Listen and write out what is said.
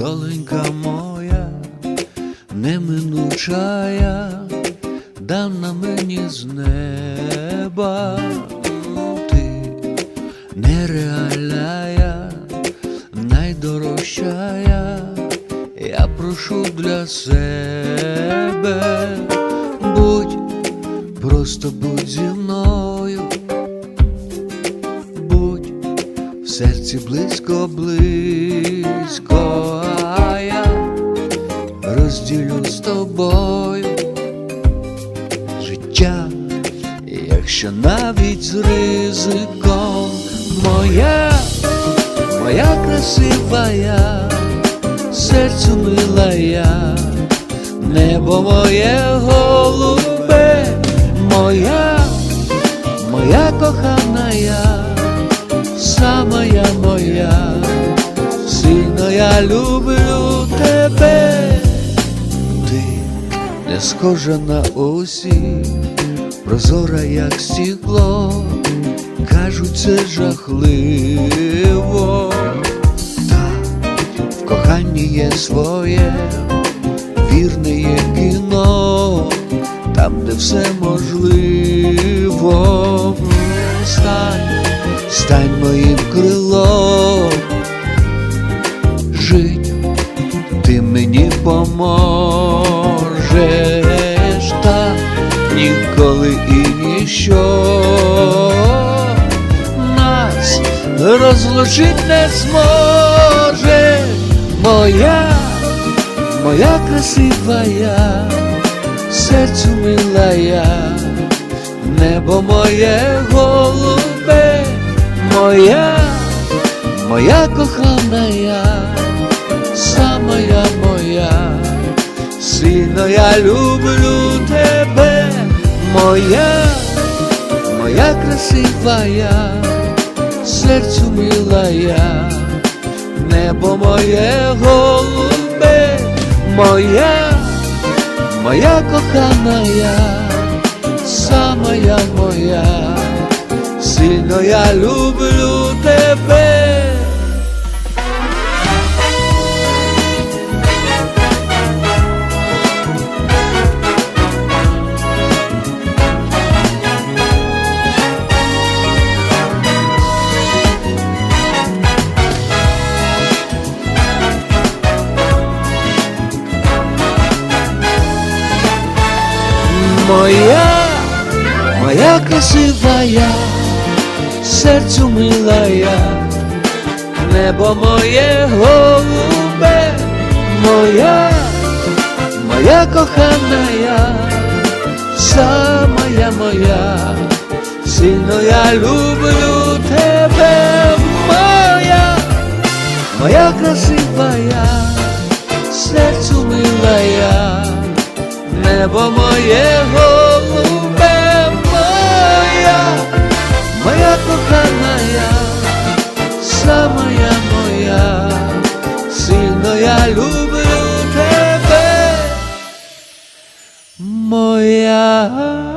доленька моя, неминучая, дана мені з неба, ну, ти нереальная, найдорожчая, я прошу для себе. Серці близько, близько, а я розділю з тобою життя, якщо навіть з ризиком моя, моя красива я, серцю мила я, небо моє голубе, моя, моя кохана я, я люблю тебе. Ти не схожа на усіх, прозора, як стекло, кажуть, це жахливо, та в коханні є своє, вірне є кіно, там, де все можливо. Стань, стань моїм крилом, ніколи і ніщо. Нас розлучить не зможе, моя, моя красива я, серцю мила я, небо моє голубе, моя, моя кохана я самая моя, сильно я люблю тебе, моя, моя красива я, серцю мила я, небо моє голубе, моя, моя кохана я, самая моя, сильно я люблю тебе. Моя, моя красивая, серцю милая, небо моє голубе, моя, моя коханая, самая моя, сильно я люблю тебе, моя, моя красивая, небо моє голубе моя, моя кохана, самая моя, сильно я люблю тебе, моя.